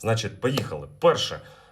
Значить, поїхали. Перше.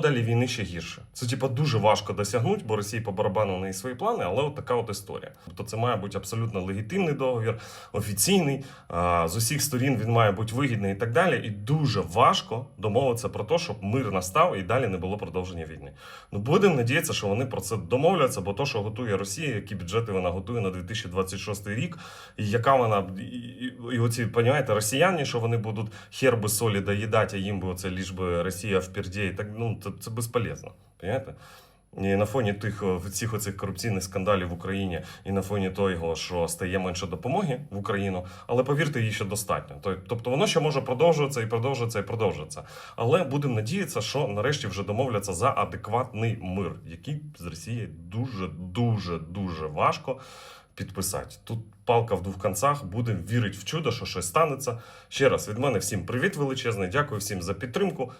далі війни ще гірше. Це типа дуже важко досягнути, бо Росії по барабану в неї свої плани, але от така от історія. Тобто це має бути абсолютно легітимний договір, офіційний. З усіх сторін він має бути вигідний і так далі. І дуже важко домовитися про те, щоб мир настав і далі не було продовження війни. Ну будемо надіятися, що вони про це домовляться, бо то, що готує Росія, які бюджети вона готує на 2026 рік, і яка вона і, і, оці, понімаєте, росіяни, що вони будуть хер би солі доїдати, а їм би оце ліж би Росія вперді, так ну це, це безполезно. Понімаєте? І на фоні тих о, цих оцих корупційних скандалів в Україні, і на фоні того, що стає менше допомоги в Україну, але повірте, її ще достатньо. Тобто воно ще може продовжуватися і продовжуватися і продовжуватися. Але будемо надіятися, що нарешті вже домовляться за адекватний мир, який з Росією дуже, дуже, дуже важко підписати. Тут палка в двох концах. Будемо вірити в чудо, що щось станеться. Ще раз від мене всім привіт величезний. Дякую всім за підтримку.